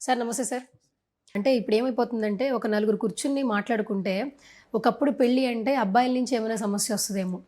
Sir నమస్తే sir. అంటే ఇప్పుడు ఏమైపోతుందంటే ఒక నలుగురు కూర్చుని మాట్లాడుకుంటే ఒకప్పుడు పెళ్ళి అంటే అబ్బాయిల నుంచి ఏమైనా సమస్య వస్తుందేమో.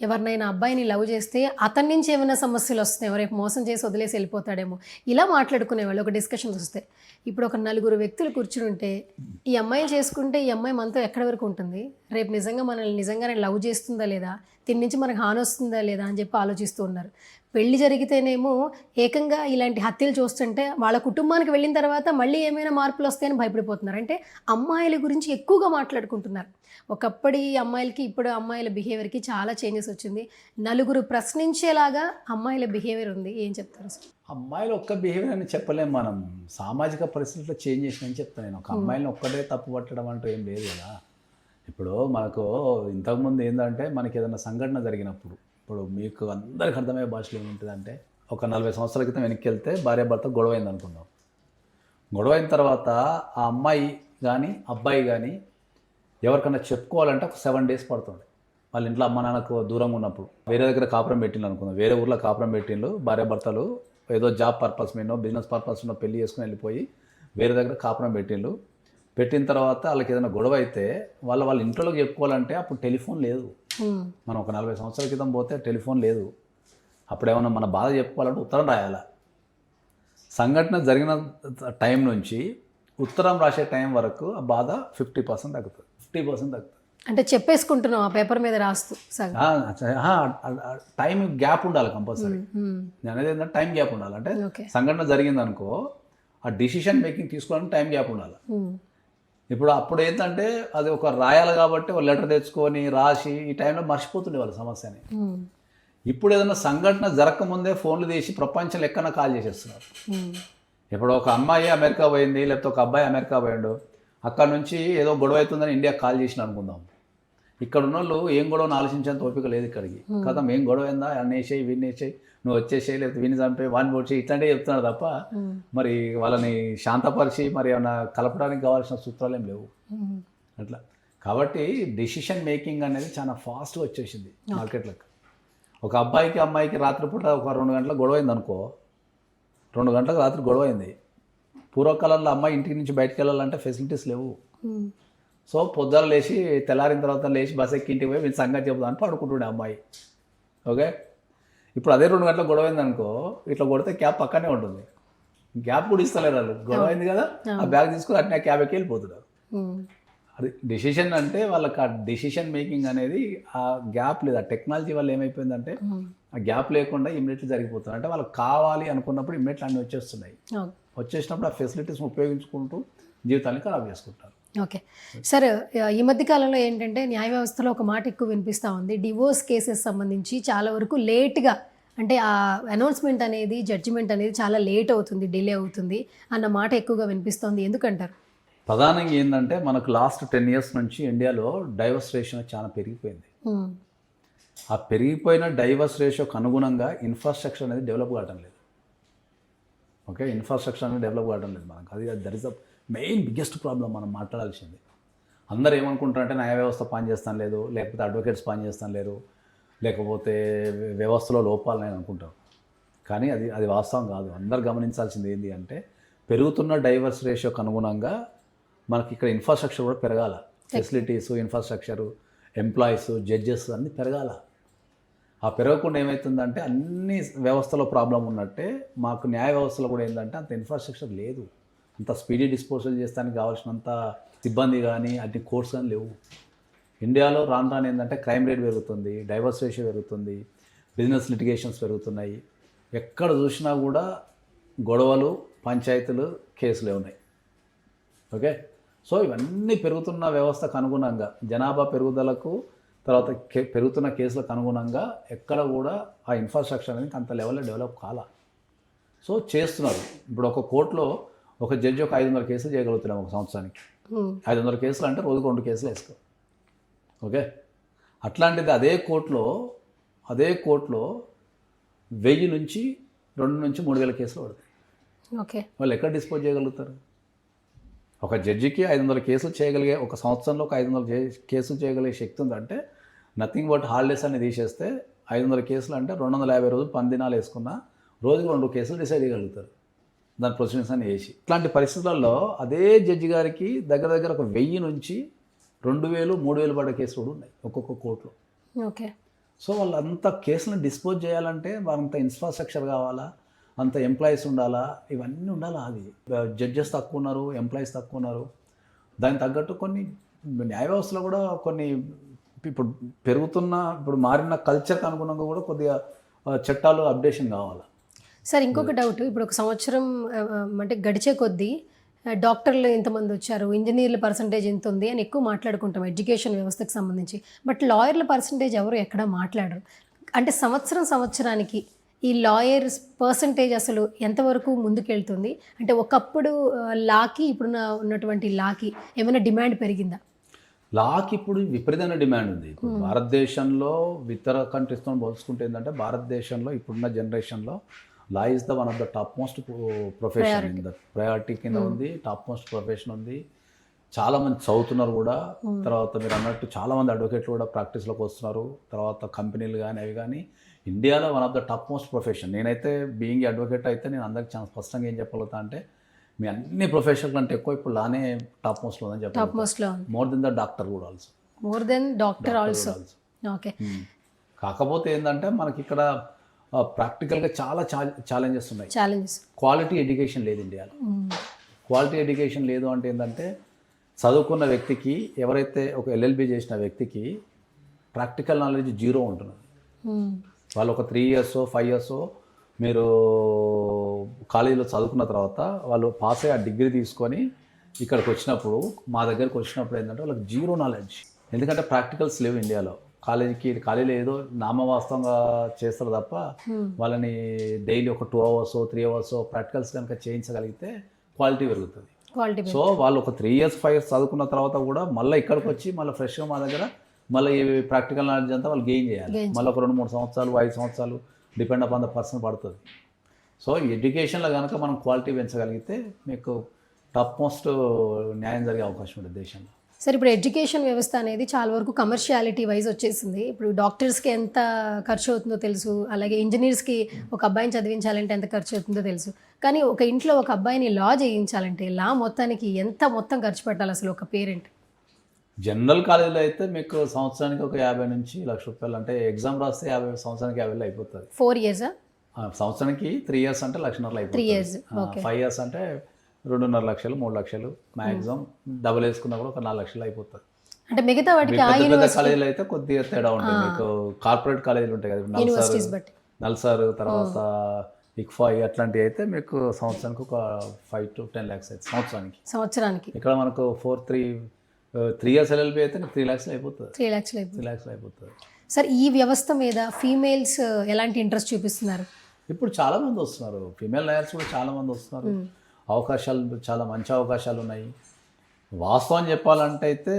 ఎవరినైనా అబ్బాయిని లవ్ చేస్తే అతని నుంచి ఏమైనా సమస్యలు వస్తున్నాయి రేపు మోసం చేసి వదిలేసి వెళ్ళిపోతాడేమో. ఇలా మాట్లాడుకునేవాళ్ళు ఒక డిస్కషన్స్ వస్తే ఇప్పుడు ఒక నలుగురు వ్యక్తులు కూర్చుని ఉంటే ఈ అమ్మాయిని చేసుకుంటే ఈ అమ్మాయి మనతో ఎక్కడి వరకు ఉంటుంది? రేపు నిజంగా మనల్ని నిజంగానే లవ్ చేస్తుందా లేదా? దీని నుంచి మనకు హాని వస్తుందా లేదా అని చెప్పి ఆలోచిస్తూ ఉన్నారు. పెళ్ళి జరిగితేనేమో ఏకంగా ఇలాంటి హత్యలు చూస్తుంటే వాళ్ళ కుటుంబానికి వెళ్ళిన తర్వాత మళ్ళీ ఏమైనా మార్పులు వస్తాయని భయపడిపోతున్నారు. అంటే అమ్మాయిల గురించి ఎక్కువగా మాట్లాడుకుంటున్నారు. ఒకప్పటి అమ్మాయిలకి ఇప్పుడు అమ్మాయిల బిహేవియర్కి చాలా చేంజెస్ వచ్చింది. నలుగురు ప్రశ్నించేలాగా అమ్మాయిల బిహేవియర్ ఉంది. ఏం చెప్తారు అసలు అమ్మాయిలు ఒక్క బిహేవియర్ అని చెప్పలేం మనం. సామాజిక పరిస్థితుల్లో చేంజ్ చేసినని చెప్తాను నేను. ఒక అమ్మాయిని ఒక్కటే తప్పు పట్టడం అంటూ ఏం లేదు కదా. ఇప్పుడు మనకు ఇంతకుముందు ఏంటంటే మనకి ఏదైనా సంఘటన జరిగినప్పుడు ఇప్పుడు మీకు అందరికి అర్థమయ్యే భాషలో ఏముంటుందంటే ఒక నలభై సంవత్సరాల క్రితం వెనక్కి వెళ్తే భార్యాభర్త గొడవ అయింది అనుకుందాం. గొడవ అయిన తర్వాత ఆ అమ్మాయి కానీ అబ్బాయి కానీ ఎవరికైనా చెప్పుకోవాలంటే ఒక సెవెన్ డేస్ పడుతుంది. వాళ్ళ ఇంట్లో అమ్మ నాన్నకు దూరంగా ఉన్నప్పుడు. వేరే దగ్గర కాపురం పెట్టిండు అనుకుందాం. వేరే ఊర్లో కాపురం పెట్టిండు భార్యాభర్తలు ఏదో జాబ్ పర్పస్ మీనో బిజినెస్ పర్పస్ మీనో పెళ్ళి చేసుకుని వెళ్ళిపోయి వేరే దగ్గర కాపురం పెట్టిండు పెట్టిన తర్వాత వాళ్ళకి ఏదైనా గొడవ అయితే వాళ్ళ వాళ్ళ ఇంట్లోకి చెప్పుకోవాలంటే అప్పుడు టెలిఫోన్ లేదు. మనం ఒక నలభై సంవత్సరాల క్రితం పోతే టెలిఫోన్ లేదు. అప్పుడు ఏమన్నా మన బాధ చెప్పుకోవాలంటే ఉత్తరం రాయాలా. సంఘటన జరిగిన టైం నుంచి ఉత్తరం రాసే టైం వరకు ఆ బాధ ఫిఫ్టీ పర్సెంట్ తగ్గుతుంది. ఫిఫ్టీ పర్సెంట్ తగ్గుతుంది. అంటే చెప్పేసుకుంటున్నాం ఆ పేపర్ మీద రాస్తూ టైం గ్యాప్ ఉండాలి కంపల్సరీ. ఉమ్, నేను అనేది ఏంటంటే టైం గ్యాప్ ఉండాలి. అంటే సంఘటన జరిగింది అనుకో ఆ డిసిషన్ మేకింగ్ తీసుకోవడానికి టైం గ్యాప్ ఉండాలి. ఇప్పుడు అప్పుడు ఏంటంటే అది ఒక రాయాలి కాబట్టి ఒక లెటర్ తెచ్చుకొని రాసి ఈ టైంలో మర్చిపోతుండే వాళ్ళ సమస్యని. ఇప్పుడు ఏదైనా సంఘటన జరగకముందే ఫోన్లు తీసి ప్రపంచం లెక్కన కాల్ చేసేస్తున్నారు. ఇప్పుడు ఒక అమ్మాయి అమెరికా పోయింది లేకపోతే ఒక అబ్బాయి అమెరికా పోయిండు అక్కడ నుంచి ఏదో గొడవ అవుతుందని ఇండియా కాల్ చేసిన అనుకుందాం. ఇక్కడ ఉన్న వాళ్ళు ఏం గొడవని ఆలోచించేంత ఓపిక లేదు ఇక్కడికి. కదా ఏం గొడవ అయిందా? అన్న వేసేయి నువ్వు వచ్చేసేయి లేకపోతే వీని చంపే వాడిని పొడిచి ఇట్లాంటివి చెప్తున్నారు తప్ప మరి వాళ్ళని శాంతపరిచి మరి ఏమైనా కలపడానికి కావాల్సిన సూత్రాలు ఏం లేవు. అట్లా. కాబట్టి డెసిషన్ మేకింగ్ అనేది చాలా ఫాస్ట్గా వచ్చేసింది మార్కెట్లోకి. ఒక అబ్బాయికి అమ్మాయికి రాత్రిపూట ఒక రెండు గంటలకు గొడవ అయింది అనుకో రెండు గంటలకు రాత్రి గొడవ అయింది. పూర్వకాలంలో అమ్మాయి ఇంటికి నుంచి బయటకు వెళ్ళాలంటే ఫెసిలిటీస్ లేవు. సో పొద్దున లేచి తెల్లారిన తర్వాత లేచి బస్ ఎక్కి ఇంటికి పోయి వీళ్ళు సంగతి చెబుదాం అని పడుకుంటుండే అమ్మాయి. ఓకే? ఇప్పుడు అదే రెండు గంటలకు గొడవ అయింది అనుకో ఇట్లా కొడితే క్యాబ్ పక్కనే ఉంటుంది. గ్యాప్ కూడా ఇస్తలేరు వాళ్ళు. గొడవ అయింది కదా ఆ బ్యాగ్ తీసుకుని అట్నే క్యాబ్ ఎక్కి వెళ్ళిపోతున్నారు. అది డెసిషన్ అంటే వాళ్ళకి ఆ డెసిషన్ మేకింగ్ అనేది ఆ గ్యాప్ లేదు. ఆ టెక్నాలజీ వల్ల ఏమైపోయిందంటే ఆ గ్యాప్ లేకుండా ఇమ్మీడియట్లీ జరిగిపోతుంది. అంటే వాళ్ళకి కావాలి అనుకున్నప్పుడు ఇమ్మీడియట్లీ అన్నీ వచ్చేస్తున్నాయి. వచ్చేసినప్పుడు ఆ ఫెసిలిటీస్ ఉపయోగించుకుంటూ జీవితాన్ని ఖరాబ్ చేసుకుంటారు. ఓకే. సార్ ఈ మధ్య కాలంలో ఏంటంటే న్యాయ వ్యవస్థలో ఒక మాట ఎక్కువ వినిపిస్తూ ఉంది. డివోర్స్ కేసెస్ సంబంధించి చాలా వరకు లేట్గా అంటే ఆ అనౌన్స్మెంట్ అనేది జడ్జిమెంట్ అనేది చాలా లేట్ అవుతుంది డిలే అవుతుంది అన్న మాట ఎక్కువగా వినిపిస్తోంది. ఎందుకంటారు? ప్రధానంగా ఏంటంటే మనకు లాస్ట్ టెన్ ఇయర్స్ నుంచి ఇండియాలో డైవర్స్ రేషియో చాలా పెరిగిపోయింది. ఆ పెరిగిపోయిన డైవర్స్ రేషియోకి అనుగుణంగా ఇన్ఫ్రాస్ట్రక్చర్ అనేది డెవలప్ కావడం లేదు. ఓకే? ఇన్ఫ్రాస్ట్రక్చర్ అనేది డెవలప్ కావడం లేదు మనకు. అది that is the main biggest problem మనం మాట్లాడాల్సింది. అందరూ ఏమనుకుంటారంటే న్యాయ వ్యవస్థ పనిచేస్తాను లేదు లేకపోతే అడ్వకేట్స్ పనిచేస్తాను లేరు లేకపోతే వ్యవస్థలో లోపాలని అనుకుంటారు. కానీ అది అది వాస్తవం కాదు. అందరు గమనించాల్సింది ఏంటి అంటే పెరుగుతున్న డైవర్స్ రేషియోకి అనుగుణంగా మనకి ఇక్కడ ఇన్ఫ్రాస్ట్రక్చర్ కూడా పెరగాల. ఫెసిలిటీస్ ఇన్ఫ్రాస్ట్రక్చరు ఎంప్లాయీస్ జడ్జెస్ అన్నీ పెరగాల. ఆ పెరగకుండా ఏమవుతుందంటే అన్ని వ్యవస్థలో ప్రాబ్లం ఉన్నట్టే మాకు న్యాయ వ్యవస్థలో కూడా ఏంటంటే అంత ఇన్ఫ్రాస్ట్రక్చర్ లేదు. అంత స్పీడీ డిస్పోజల్ చేస్తానికి కావాల్సినంత సిబ్బంది కానీ అన్ని కోర్స్ కానీ లేవు. ఇండియాలో రాను రాను ఏంటంటే క్రైమ్ రేట్ పెరుగుతుంది డైవర్స్ రేషియో పెరుగుతుంది బిజినెస్ లిటిగేషన్స్ పెరుగుతున్నాయి. ఎక్కడ చూసినా కూడా గొడవలు పంచాయతీలు కేసులే ఉన్నాయి. ఓకే? సో ఇవన్నీ పెరుగుతున్న వ్యవస్థకు అనుగుణంగా జనాభా పెరుగుదలకు తర్వాత కే పెరుగుతున్న కేసులకు అనుగుణంగా ఎక్కడ కూడా ఆ ఇన్ఫ్రాస్ట్రక్చర్ అనేది అంత లెవెల్లో డెవలప్ కాల. సో చేస్తున్నారు. ఇప్పుడు ఒక కోర్టులో ఒక జడ్జి ఒక ఐదు వందల కేసులు చేయగలుగుతున్నాం ఒక సంవత్సరానికి. ఐదు వందల కేసులు అంటే రోజుకు రెండు కేసులు వేసుకో. ఓకే? అట్లాంటిది అదే కోర్టులో అదే కోర్టులో వెయ్యి నుంచి రెండు నుంచి మూడు వేల కేసులు పడతాయి. ఓకే. వాళ్ళు ఎక్కడ డిస్పోజ్ చేయగలుగుతారు? ఒక జడ్జికి ఐదు వందల కేసులు చేయగలిగే ఒక సంవత్సరంలో ఒక ఐదు వందల కేసులు చేయగలిగే శక్తి ఉందంటే నథింగ్ బట్ హాలిడేస్ అని తీసేస్తే ఐదు వందల కేసులు అంటే రెండు వందల యాభై రోజులు పని దినాలు వేసుకున్నా రోజుకి రెండు కేసులు డిసైడ్ చేయగలుగుతారు. దాని ప్రొసీడింగ్స్ అని వేసి ఇట్లాంటి పరిస్థితులలో అదే జడ్జి గారికి దగ్గర దగ్గర ఒక వెయ్యి నుంచి రెండు వేలు మూడు వేలు పడే కేసులు కూడా ఉన్నాయి ఒక్కొక్క కోర్టులో. ఓకే. సో వాళ్ళంత కేసులను డిస్పోజ్ చేయాలంటే వాళ్ళంత ఇన్ఫ్రాస్ట్రక్చర్ కావాలా? అంత ఎంప్లాయీస్ ఉండాలా? ఇవన్నీ ఉండాలా అది జడ్జెస్ తక్కువ ఉన్నారు ఎంప్లాయీస్ తక్కువ ఉన్నారు. దానికి తగ్గట్టు కొన్ని న్యాయ వ్యవస్థలో కూడా కొన్ని ఇప్పుడు పెరుగుతున్న ఇప్పుడు మారిన కల్చర్కి అనుగుణంగా కూడా కొద్దిగా చట్టాలు అప్డేషన్ కావాలి? సార్ ఇంకొక డౌట్ ఇప్పుడు ఒక సంవత్సరం అంటే గడిచే కొద్దీ డాక్టర్లు ఎంతమంది వచ్చారు ఇంజనీర్ల పర్సంటేజ్ ఎంత ఉంది అని ఎక్కువ మాట్లాడుకుంటాం ఎడ్యుకేషన్ వ్యవస్థకు సంబంధించి. బట్ లాయర్ల పర్సంటేజ్ ఎవరు ఎక్కడ మాట్లాడరు. అంటే సంవత్సరం సంవత్సరానికి ఈ లాయర్స్ పర్సంటేజ్ అసలు ఎంతవరకు ముందుకెళ్తుంది? అంటే ఒకప్పుడు లాకి ఇప్పుడున్న ఉన్నటువంటి లాకి ఏమైనా డిమాండ్ పెరిగిందా? లాకి ఇప్పుడు విపరీతమైన డిమాండ్ ఉంది. ఇప్పుడు భారతదేశంలో ఇతర కంట్రీస్తో పోల్చుకుంటే ఏంటంటే భారతదేశంలో ఇప్పుడున్న జనరేషన్లో law is the one of the top most profession in the priority కింద ఉంది టాప్ మోస్ట్ ప్రొఫెషన్ ఉంది. చాలా మంది చదువుతున్నారు కూడా. తర్వాత మీరు అన్నట్టు చాలా మంది అడ్వకేట్లు కూడా ప్రాక్టీస్లోకి వస్తున్నారు. తర్వాత కంపెనీలు కానీ అవి కానీ ఇండియాలో one of the top most profession నేనైతే బీయింగ్ అడ్వకేట్ అయితే నేను అందరికి చాలా స్పష్టంగా ఏం చెప్పగలుగుతా అంటే మీ అన్ని ప్రొఫెషన్ కంటే ఎక్కువ ఇప్పుడు లానే టాప్ మోస్ట్లో ఉందని టాప్ చెప్పాలి మోస్ట్లో ఉంది. మోర్ దెన్ ద డాక్టర్ కూడా also more than doctor also okay కాకపోతే ఏంటంటే మనకి ఇక్కడ ప్రాక్టికల్గా చాలా ఛాలెంజెస్ ఉన్నాయి. ఛాలెంజెస్ క్వాలిటీ ఎడ్యుకేషన్ లేదు ఇండియాలో. క్వాలిటీ ఎడ్యుకేషన్ లేదు అంటే ఏంటంటే చదువుకున్న వ్యక్తికి ఎవరైతే ఒక ఎల్ఎల్బి చేసిన వ్యక్తికి ప్రాక్టికల్ నాలెడ్జ్ జీరో ఉంటుంది వాళ్ళు ఒక త్రీ ఇయర్స్ ఫైవ్ ఇయర్స్ మీరు కాలేజీలో చదువుకున్న తర్వాత వాళ్ళు పాస్ అయ్యి ఆ డిగ్రీ తీసుకొని ఇక్కడికి వచ్చినప్పుడు మా దగ్గరికి వచ్చినప్పుడు ఏంటంటే వాళ్ళకి జీరో నాలెడ్జ్ ఎందుకంటే ప్రాక్టికల్స్ లేవు ఇండియాలో. కాలేజీకి కాలేజీలో ఏదో నామవాస్తవంగా చేస్తారు తప్ప వాళ్ళని డైలీ ఒక two hours three hours practicals కనుక చేయించగలిగితే క్వాలిటీ పెరుగుతుంది. క్వాలిటీ సో వాళ్ళు ఒక త్రీ ఇయర్స్ ఫైవ్ ఇయర్స్ చదువుకున్న తర్వాత కూడా మళ్ళీ ఇక్కడికి వచ్చి మళ్ళీ ఫ్రెష్గా మా దగ్గర మళ్ళీ ఈ ప్రాక్టికల్ నాలెడ్జ్ అంతా వాళ్ళు గెయిన్ చేయాలి. మళ్ళీ ఒక రెండు మూడు సంవత్సరాలు ఐదు సంవత్సరాలు డిపెండ్ అపాన్ ద పర్సన్ పడుతుంది. సో ఎడ్యుకేషన్లో కనుక మనం క్వాలిటీ పెంచగలిగితే మీకు టాప్ మోస్ట్ న్యాయం జరిగే అవకాశం ఉంటుంది దేశంలో. సరే ఇప్పుడు ఎడ్యుకేషన్ వ్యవస్థ అనేది చాలా వరకు కమర్షియాలిటీ వైజ్ వచ్చేసింది. ఇప్పుడు డాక్టర్స్కి ఎంత ఖర్చు అవుతుందో తెలుసు అలాగే ఇంజనీర్స్కి ఒక అబ్బాయిని చదివించాలంటే ఎంత ఖర్చు అవుతుందో తెలుసు. కానీ ఒక ఇంట్లో ఒక అబ్బాయిని లా చేయించాలంటే లా మొత్తానికి ఎంత మొత్తం ఖర్చు పెట్టాలి అసలు ఒక పేరెంట్? జనరల్ కాలేజీలో అయితే మీకు సంవత్సరానికి ఒక యాభై నుంచి లక్ష రూపాయలు అంటే ఎగ్జామ్ రాస్తే యాభై సంవత్సరానికి యాభైలో అయిపోతుంది. ఫోర్ ఇయర్సా? ఆ, సంవత్సరానికి త్రీ ఇయర్స్ అంటే లక్షన్నరలో త్రీ అయిపోతుంది. Years okay. ఫైవ్ ఇయర్స్ అంటే రెండున్నర లక్షలు మూడు లక్షలు మ్యాక్సిమం డబుల్ వేసుకున్నా కూడా ఒక నాలుగు లక్షలు అయిపోతుంది. అంటే మిగతా వాటికి పెద్ద పెద్ద కాలేజీలు అయితే కొద్దిగా తేడా ఉంటుంది. మీకు కార్పొరేట్ కాలేజీలు ఉంటాయి కదా నల్సార్ నల్సార్ తర్వాత ఇక్ఫాయ్ అట్లాంటివి అయితే మీకు సంవత్సరానికి ఒక ఫైవ్ టు టెన్ ల్యాక్స్ అయితే సంవత్సరానికి. సంవత్సరానికి. ఇక్కడ మనకు four three three years LLB అయితే త్రీ ల్యాక్స్ అయిపోతుంది. త్రీ అయిపోతుంది. త్రీ ల్యాక్స్ అయిపోతుంది. సార్ ఈ వ్యవస్థ మీద ఫీమేల్స్ ఎలాంటి ఇంట్రెస్ట్ చూపిస్తున్నారు? ఇప్పుడు చాలా మంది వస్తున్నారు. ఫీమేల్ లాయర్స్ కూడా చాలా మంది వస్తున్నారు. అవకాశాలు చాలా మంచి అవకాశాలు ఉన్నాయి వాస్తవం చెప్పాలంటే అయితే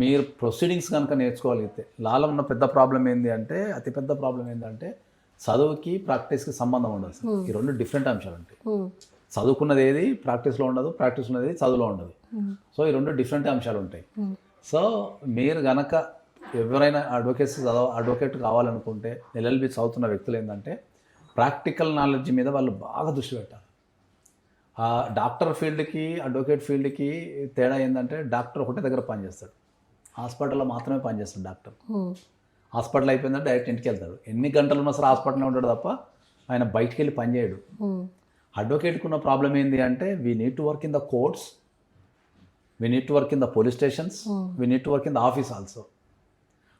మీరు ప్రొసీడింగ్స్ కనుక నేర్చుకోగలిగితే లాలో ఉన్న పెద్ద ప్రాబ్లం ఏంటి అంటే అతి పెద్ద ప్రాబ్లం ఏంటంటే చదువుకి ప్రాక్టీస్కి సంబంధం ఉండదు. ఈ రెండు డిఫరెంట్ అంశాలు ఉంటాయి. చదువుకున్నది ఏది ప్రాక్టీస్లో ఉండదు ప్రాక్టీస్ ఉన్నది చదువులో ఉండదు. సో ఈ రెండు డిఫరెంట్ అంశాలు ఉంటాయి. సో మీరు గనక ఎవరైనా అడ్వకేట్స్ చదవ అడ్వకేట్ కావాలనుకుంటే ఎల్ఎల్బి చదువుతున్న వ్యక్తులు ఏంటంటే ప్రాక్టికల్ నాలెడ్జ్ మీద వాళ్ళు బాగా దృష్టి పెట్టాలి. డాక్టర్ ఫీల్డ్కి అడ్వకేట్ ఫీల్డ్కి తేడా ఏంటంటే డాక్టర్ ఒకటే దగ్గర పనిచేస్తాడు. హాస్పిటల్లో మాత్రమే పనిచేస్తాడు డాక్టర్. హాస్పిటల్ అయిపోయిందంటే డైరెక్ట్ ఇంటికి వెళ్తాడు. ఎన్ని గంటలు ఉన్నా సరే హాస్పిటల్లో ఉంటాడు తప్ప ఆయన బయటికి వెళ్ళి పని చేయడు. Hmm. అడ్వకేట్కి ఉన్న ప్రాబ్లం ఏంటి అంటే we need to work in the courts we need to work in the police stations we need to work in the office also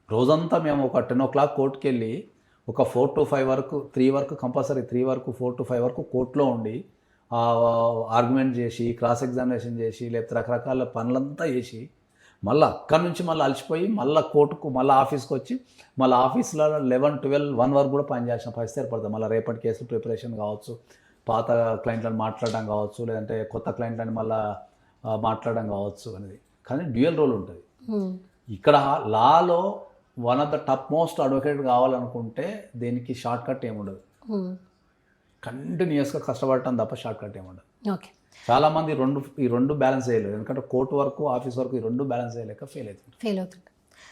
రోజంతా మేము ఒక టెన్ ఓ క్లాక్ కోర్టుకి వెళ్ళి ఒక ఫోర్ టు ఫైవ్ వరకు త్రీ వరకు కంపల్సరీ త్రీ వరకు four to five వరకు కోర్టులో ఉండి ఆర్గ్యుమెంట్ చేసి క్రాస్ ఎగ్జామినేషన్ చేసి లేకపోతే రకరకాల పనులంతా చేసి మళ్ళీ అక్కడి నుంచి మళ్ళీ అలసిపోయి మళ్ళీ కోర్టుకు మళ్ళీ ఆఫీస్కి వచ్చి మళ్ళీ ఆఫీస్లో లెవెన్ ట్వెల్వ్ వన్ వరకు కూడా పనిచేసిన పరిస్థితి ఏర్పడుతుంది మళ్ళీ రేపటి కేసు ప్రిపరేషన్ కావచ్చు పాత క్లయింట్లను మాట్లాడడం కావచ్చు లేదంటే కొత్త క్లయింట్లను మళ్ళీ మాట్లాడడం కావచ్చు అనేది కానీ డ్యూయల్ రోల్ ఉంటుంది. ఇక్కడ లాలో one of the top most advocate కావాలనుకుంటే దీనికి షార్ట్ కట్ ఏముండదు. కంటిన్యూస్గా కష్టపడటం తప్ప షార్ట్ కట్ ఏముండదు. ఓకే. చాలామంది రెండు ఈ రెండు బ్యాలెన్స్ చేయలేరు. ఎందుకంటే కోర్టు వరకు ఆఫీస్ వరకు ఈ రెండు బ్యాలెన్స్ చేయలేక ఫెయిల్ అవుతుంది ఫెయిల్ అవుతుంది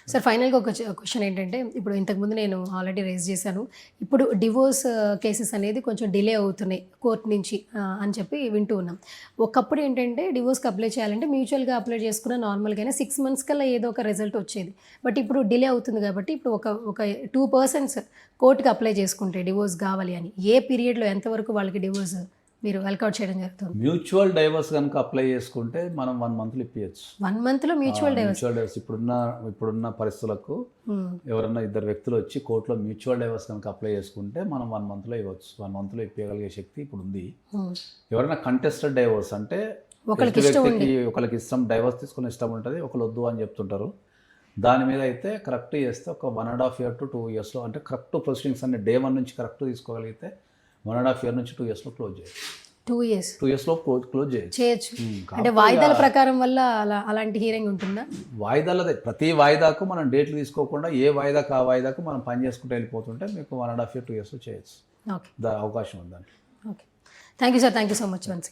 సార్ ఫైనల్గా ఒక క్వశ్చన్ ఏంటంటే ఇప్పుడు ఇంతకుముందు నేను ఆల్రెడీ రేజ్ చేశాను. ఇప్పుడు డివోర్స్ కేసెస్ uh, అనేది కొంచెం డిలే అవుతున్నాయి కోర్ట్ నుంచి uh, అని చెప్పి వింటూ ఉన్నాం. ఒకప్పుడు ఏంటంటే డివోర్స్కి అప్లై చేయాలంటే మ్యూచువల్గా అప్లై చేసుకున్న నార్మల్గానే సిక్స్ మంత్స్ కల్లా ఏదో ఒక రిజల్ట్ వచ్చేది. బట్ ఇప్పుడు డిలే అవుతుంది కాబట్టి ఇప్పుడు ఒక ఒక టూ పర్సన్స్ కోర్టుకి అప్లై చేసుకుంటే డివోర్స్ కావాలి అని ఏ పీరియడ్లో ఎంతవరకు వాళ్ళకి డివోర్స్ మీరు వర్కౌట్ చేయడం జరుగుతుంది. మ్యూచువల్ డైవర్స్ కనుక అప్లై చేసుకుంటే మనం వన్ మంత్లో ఇప్పించచ్చు వన్ మంత్లో మ్యూచువల్ డైవర్స్ మ్యూచువల్ డైవర్స్ ఇప్పుడున్న ఇప్పుడున్న పరిస్థితులకు ఎవరన్నా ఇద్దరు వ్యక్తులు వచ్చి కోర్టులో మ్యూచువల్ డైవర్స్ కనుక అప్లై చేసుకుంటే మనం వన్ మంత్లో ఇవ్వచ్చు. వన్ మంత్లో ఇప్పగలిగే శక్తి ఇప్పుడు ఉంది. ఎవరైనా కంటెస్టెడ్ డైవర్స్ అంటే ఒకరికి ఒకరికి ఇష్టం డైవర్స్ తీసుకునే ఇష్టం ఉంటుంది ఒకరు వద్దు అని చెప్తుంటారు. దాని మీద అయితే కరెక్ట్ చేస్తే ఒక one and half year to two ఇయర్స్లో అంటే కరెక్ట్ ప్రొసీడింగ్స్ అన్ని డే వన్ నుంచి కరెక్ట్ తీసుకోగలిగితే వన్ అండ్ హాఫ్ ఇయర్ నుంచి టూ ఇయర్స్లో క్లోజ్ చేయొచ్చు టూ ఇయర్స్. టూ ఇయర్స్లో క్లోజ్ క్లోజ్ చేయొచ్చు. అంటే వాయిదాల ప్రకారం వల్ల అలా అలాంటి హీరింగ్ ఉంటుందా? వాయిదాలదే ప్రతి వాయిదాకు మనం డేట్లు తీసుకోకుండా ఏ వాయిదాకు ఆ వాయిదాకు మనం పని చేసుకుంటూ వెళ్ళిపోతుంటే మీకు one and half year two years చేయొచ్చు. అవకాశం ఉందని okay. Thank you sir thank you so much once